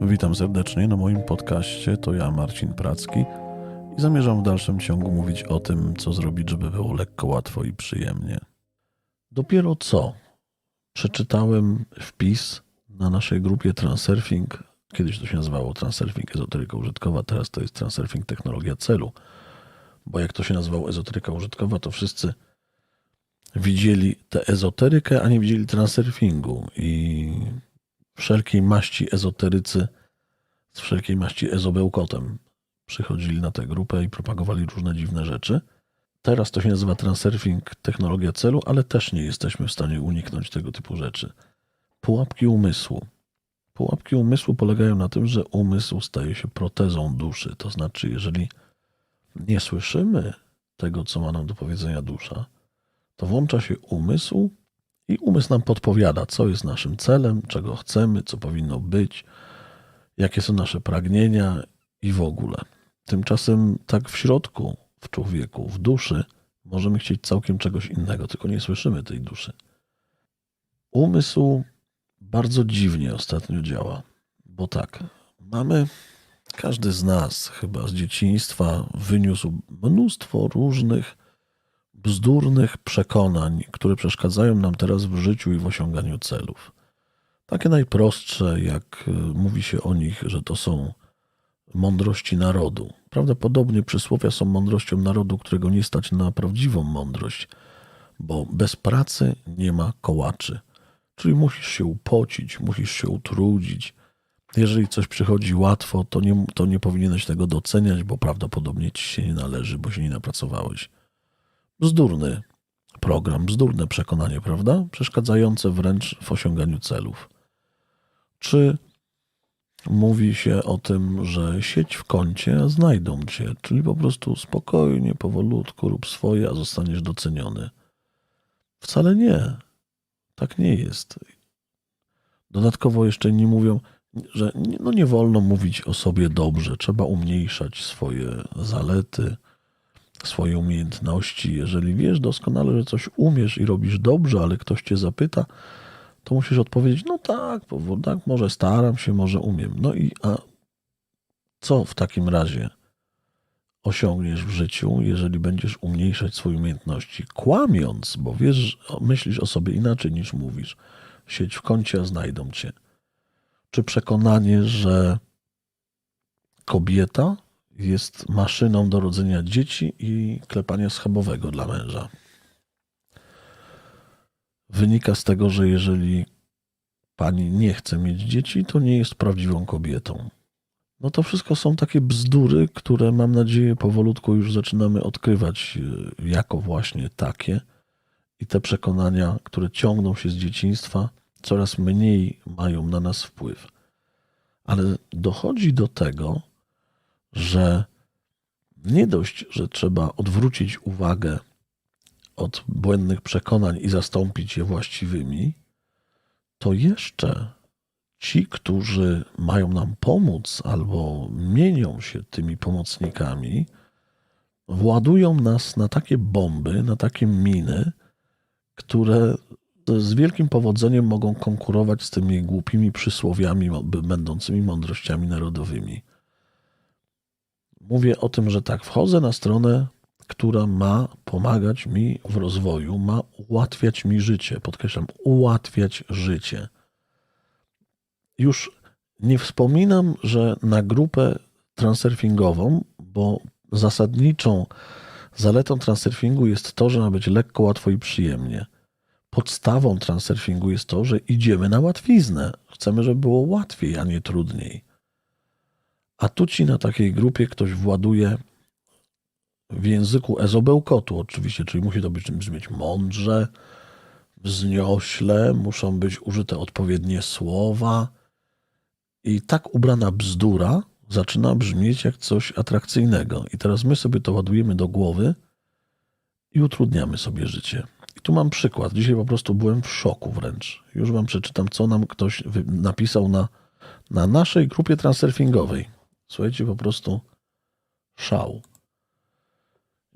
Witam serdecznie na moim podcaście. To ja, Marcin Pracki, i zamierzam w dalszym ciągu mówić o tym, co zrobić, żeby było lekko, łatwo i przyjemnie. Dopiero co przeczytałem wpis na naszej grupie Transurfing. Kiedyś to się nazywało Transurfing Ezoteryka Użytkowa, teraz to jest Transurfing Technologia Celu. Bo jak to się nazywało Ezoteryka Użytkowa, to wszyscy widzieli tę ezoterykę, a nie widzieli transurfingu. I wszelkiej maści ezoterycy z wszelkiej maści ezobełkotem przychodzili na tę grupę i propagowali różne dziwne rzeczy. Teraz to się nazywa transurfing, technologia celu, ale też nie jesteśmy w stanie uniknąć tego typu rzeczy. Pułapki umysłu. Pułapki umysłu polegają na tym, że umysł staje się protezą duszy. To znaczy, jeżeli nie słyszymy tego, co ma nam do powiedzenia dusza, to włącza się umysł i umysł nam podpowiada, co jest naszym celem, czego chcemy, co powinno być, jakie są nasze pragnienia i w ogóle. Tymczasem tak w środku, w człowieku, w duszy, możemy chcieć całkiem czegoś innego, tylko nie słyszymy tej duszy. Umysł bardzo dziwnie ostatnio działa, bo tak, mamy, każdy z nas chyba z dzieciństwa wyniósł mnóstwo różnych bzdurnych przekonań, które przeszkadzają nam teraz w życiu i w osiąganiu celów. Takie najprostsze, jak y, mówi się o nich, że to są mądrości narodu. Prawdopodobnie przysłowia są mądrością narodu, którego nie stać na prawdziwą mądrość, bo bez pracy nie ma kołaczy. Czyli musisz się upocić, musisz się utrudzić. Jeżeli coś przychodzi łatwo, to nie, to nie powinieneś tego doceniać, bo prawdopodobnie ci się nie należy, bo się nie napracowałeś. Bzdurny program, bzdurne przekonanie, prawda? Przeszkadzające wręcz w osiąganiu celów. Czy mówi się o tym, że sieć w kącie, a znajdą cię, czyli po prostu spokojnie, powolutku rób swoje, a zostaniesz doceniony? Wcale nie. Tak nie jest. Dodatkowo jeszcze nie mówią, że no nie wolno mówić o sobie dobrze, trzeba umniejszać swoje zalety, swoje umiejętności. Jeżeli wiesz doskonale, że coś umiesz i robisz dobrze, ale ktoś cię zapyta, to musisz odpowiedzieć, no tak, tak, może staram się, może umiem. No i a co w takim razie osiągniesz w życiu, jeżeli będziesz umniejszać swoje umiejętności, kłamiąc, bo wiesz, myślisz o sobie inaczej niż mówisz. Sieć w kącie, a znajdą cię. Czy przekonanie, że kobieta jest maszyną do rodzenia dzieci i klepania schabowego dla męża. Wynika z tego, że jeżeli pani nie chce mieć dzieci, to nie jest prawdziwą kobietą. No to wszystko są takie bzdury, które mam nadzieję powolutku już zaczynamy odkrywać e, jako właśnie takie. I te przekonania, które ciągną się z dzieciństwa, coraz mniej mają na nas wpływ. Ale dochodzi do tego, że nie dość, że trzeba odwrócić uwagę od błędnych przekonań i zastąpić je właściwymi, to jeszcze ci, którzy mają nam pomóc albo mienią się tymi pomocnikami, władują nas na takie bomby, na takie miny, które z wielkim powodzeniem mogą konkurować z tymi głupimi przysłowiami będącymi mądrościami narodowymi. Mówię o tym, że tak, wchodzę na stronę, która ma pomagać mi w rozwoju, ma ułatwiać mi życie. Podkreślam, ułatwiać życie. Już nie wspominam, że na grupę transurfingową, bo zasadniczą zaletą transurfingu jest to, że ma być lekko, łatwo i przyjemnie. Podstawą transurfingu jest to, że idziemy na łatwiznę. Chcemy, żeby było łatwiej, a nie trudniej. A tu ci na takiej grupie ktoś właduje w języku ezobełkotu oczywiście, czyli musi to być, brzmieć mądrze, wzniośle, muszą być użyte odpowiednie słowa i tak ubrana bzdura zaczyna brzmieć jak coś atrakcyjnego. I teraz my sobie to ładujemy do głowy i utrudniamy sobie życie. I tu mam przykład. Dzisiaj po prostu byłem w szoku wręcz. Już wam przeczytam, co nam ktoś napisał na, na naszej grupie transurfingowej. Słuchajcie, po prostu szał.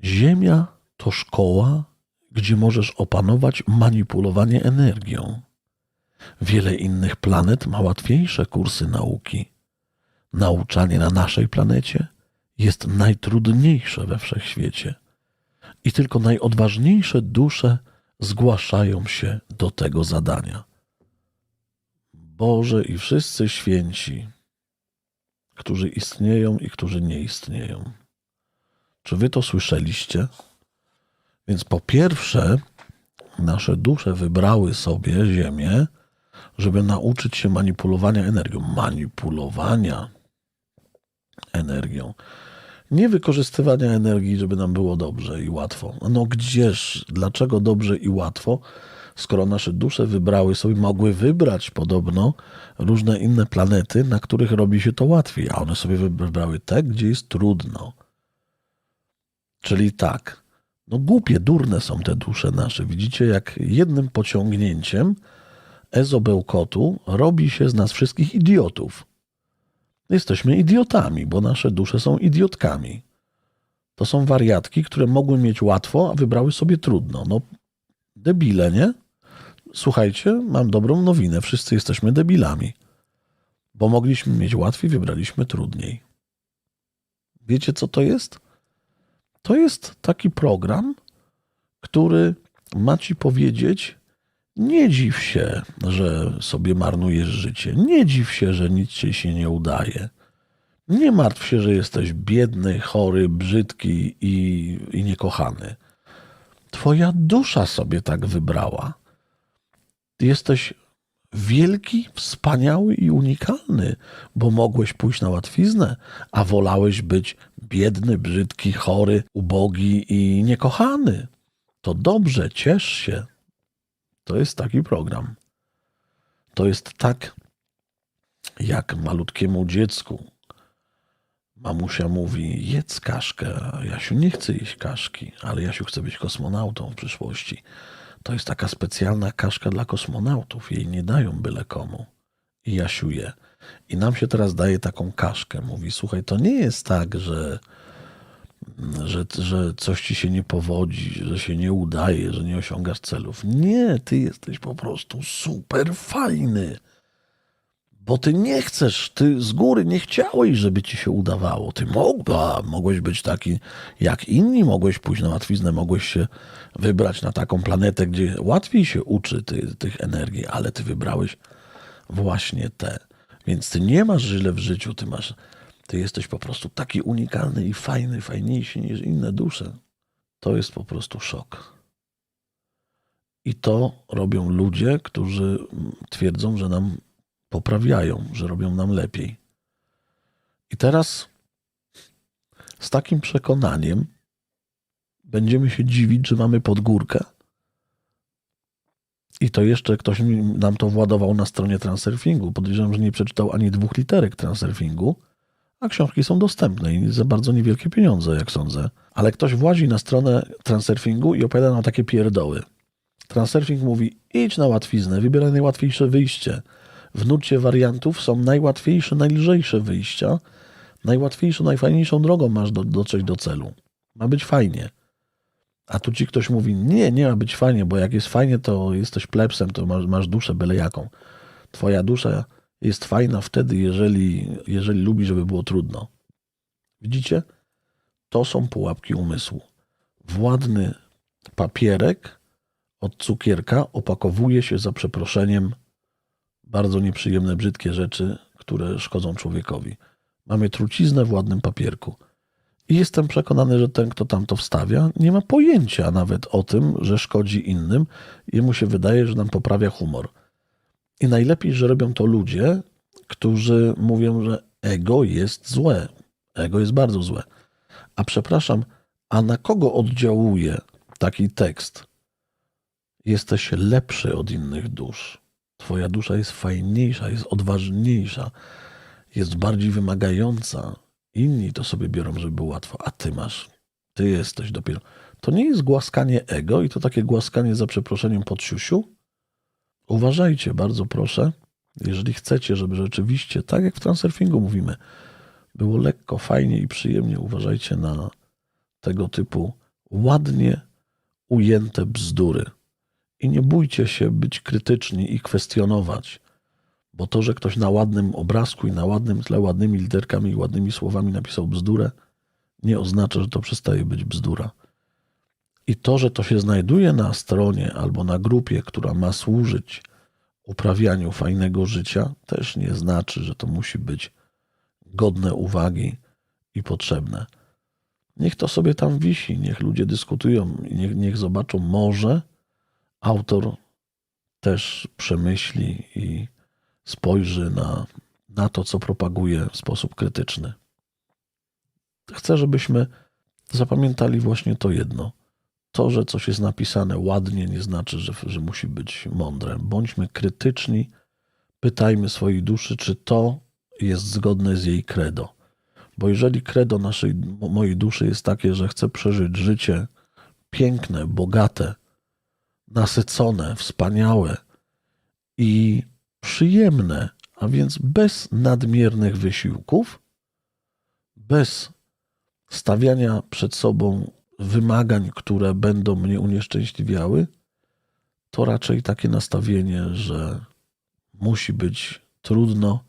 Ziemia to szkoła, gdzie możesz opanować manipulowanie energią. Wiele innych planet ma łatwiejsze kursy nauki. Nauczanie na naszej planecie jest najtrudniejsze we wszechświecie. I tylko najodważniejsze dusze zgłaszają się do tego zadania. Boże i wszyscy święci, którzy istnieją i którzy nie istnieją. Czy wy to słyszeliście? Więc po pierwsze, nasze dusze wybrały sobie Ziemię, żeby nauczyć się manipulowania energią. Manipulowania energią. Nie wykorzystywania energii, żeby nam było dobrze i łatwo. No gdzież, dlaczego dobrze i łatwo, skoro nasze dusze wybrały sobie, mogły wybrać podobno różne inne planety, na których robi się to łatwiej, a one sobie wybrały te, gdzie jest trudno. Czyli tak, no głupie, durne są te dusze nasze. Widzicie, jak jednym pociągnięciem ezobełkotu robi się z nas wszystkich idiotów. Jesteśmy idiotami, bo nasze dusze są idiotkami. To są wariatki, które mogły mieć łatwo, a wybrały sobie trudno. No, debile, nie? Słuchajcie, mam dobrą nowinę. Wszyscy jesteśmy debilami. Bo mogliśmy mieć łatwiej, wybraliśmy trudniej. Wiecie, co to jest? To jest taki program, który ma ci powiedzieć, nie dziw się, że sobie marnujesz życie. Nie dziw się, że nic ci się nie udaje. Nie martw się, że jesteś biedny, chory, brzydki i, i niekochany. Twoja dusza sobie tak wybrała. Jesteś wielki, wspaniały i unikalny, bo mogłeś pójść na łatwiznę, a wolałeś być biedny, brzydki, chory, ubogi i niekochany. To dobrze, ciesz się. To jest taki program. To jest tak, jak malutkiemu dziecku. Mamusia mówi: jedz kaszkę. Jasiu nie chce jeść kaszki, ale Jasiu chce być kosmonautą w przyszłości. To jest taka specjalna kaszka dla kosmonautów. Jej nie dają byle komu. I Jasiu je. I nam się teraz daje taką kaszkę. Mówi: Słuchaj, to nie jest tak, że, że, że coś ci się nie powodzi, że się nie udaje, że nie osiągasz celów. Nie, ty jesteś po prostu super fajny. Bo ty nie chcesz, ty z góry nie chciałeś, żeby ci się udawało. Ty mogła, mogłeś być taki jak inni, mogłeś pójść na łatwiznę, mogłeś się wybrać na taką planetę, gdzie łatwiej się uczy ty, tych energii, ale ty wybrałeś właśnie te. Więc ty nie masz źle w życiu, ty masz, ty jesteś po prostu taki unikalny i fajny, fajniejszy niż inne dusze. To jest po prostu szok. I to robią ludzie, którzy twierdzą, że nam poprawiają, że robią nam lepiej. I teraz z takim przekonaniem będziemy się dziwić, że mamy podgórkę. I to jeszcze ktoś nam to władował na stronie Transurfingu. Podejrzewam, że nie przeczytał ani dwóch literek Transurfingu, a książki są dostępne i za bardzo niewielkie pieniądze, jak sądzę. Ale ktoś włazi na stronę Transurfingu i opowiada nam takie pierdoły. Transurfing mówi, idź na łatwiznę, wybieraj najłatwiejsze wyjście. W nurcie wariantów są najłatwiejsze, najlżejsze wyjścia. Najłatwiejszą, najfajniejszą drogą masz do, dotrzeć do celu. Ma być fajnie. A tu ci ktoś mówi, nie, nie ma być fajnie, bo jak jest fajnie, to jesteś plebsem, to masz, masz duszę byle jaką. Twoja dusza jest fajna wtedy, jeżeli, jeżeli lubi, żeby było trudno. Widzicie? To są pułapki umysłu. Władny papierek od cukierka opakowuje się za przeproszeniem bardzo nieprzyjemne, brzydkie rzeczy, które szkodzą człowiekowi. Mamy truciznę w ładnym papierku. I jestem przekonany, że ten, kto tam to wstawia, nie ma pojęcia nawet o tym, że szkodzi innym. Jemu się wydaje, że nam poprawia humor. I najlepiej, że robią to ludzie, którzy mówią, że ego jest złe. Ego jest bardzo złe. A przepraszam, a na kogo oddziałuje taki tekst? Jesteś lepszy od innych dusz. Twoja dusza jest fajniejsza, jest odważniejsza, jest bardziej wymagająca. Inni to sobie biorą, żeby było łatwo, a ty masz, ty jesteś dopiero. To nie jest głaskanie ego i to takie głaskanie za przeproszeniem pod siusiu? Uważajcie, bardzo proszę, jeżeli chcecie, żeby rzeczywiście, tak jak w transurfingu mówimy, było lekko, fajnie i przyjemnie, uważajcie na tego typu ładnie ujęte bzdury. I nie bójcie się być krytyczni i kwestionować, bo to, że ktoś na ładnym obrazku i na ładnym tle, ładnymi literkami i ładnymi słowami napisał bzdurę, nie oznacza, że to przestaje być bzdura. I to, że to się znajduje na stronie albo na grupie, która ma służyć uprawianiu fajnego życia, też nie znaczy, że to musi być godne uwagi i potrzebne. Niech to sobie tam wisi, niech ludzie dyskutują niech, niech zobaczą, może autor też przemyśli i spojrzy na, na to, co propaguje w sposób krytyczny. Chcę, żebyśmy zapamiętali właśnie to jedno. To, że coś jest napisane ładnie, nie znaczy, że, że musi być mądre. Bądźmy krytyczni, pytajmy swojej duszy, czy to jest zgodne z jej credo. Bo jeżeli credo naszej, mo- mojej duszy jest takie, że chcę przeżyć życie piękne, bogate, nasycone, wspaniałe i przyjemne, a więc bez nadmiernych wysiłków, bez stawiania przed sobą wymagań, które będą mnie unieszczęśliwiały, to raczej takie nastawienie, że musi być trudno,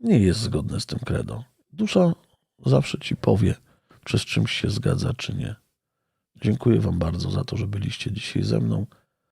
nie jest zgodne z tym credo. Dusza zawsze ci powie, czy z czymś się zgadza, czy nie. Dziękuję Wam bardzo za to, że byliście dzisiaj ze mną.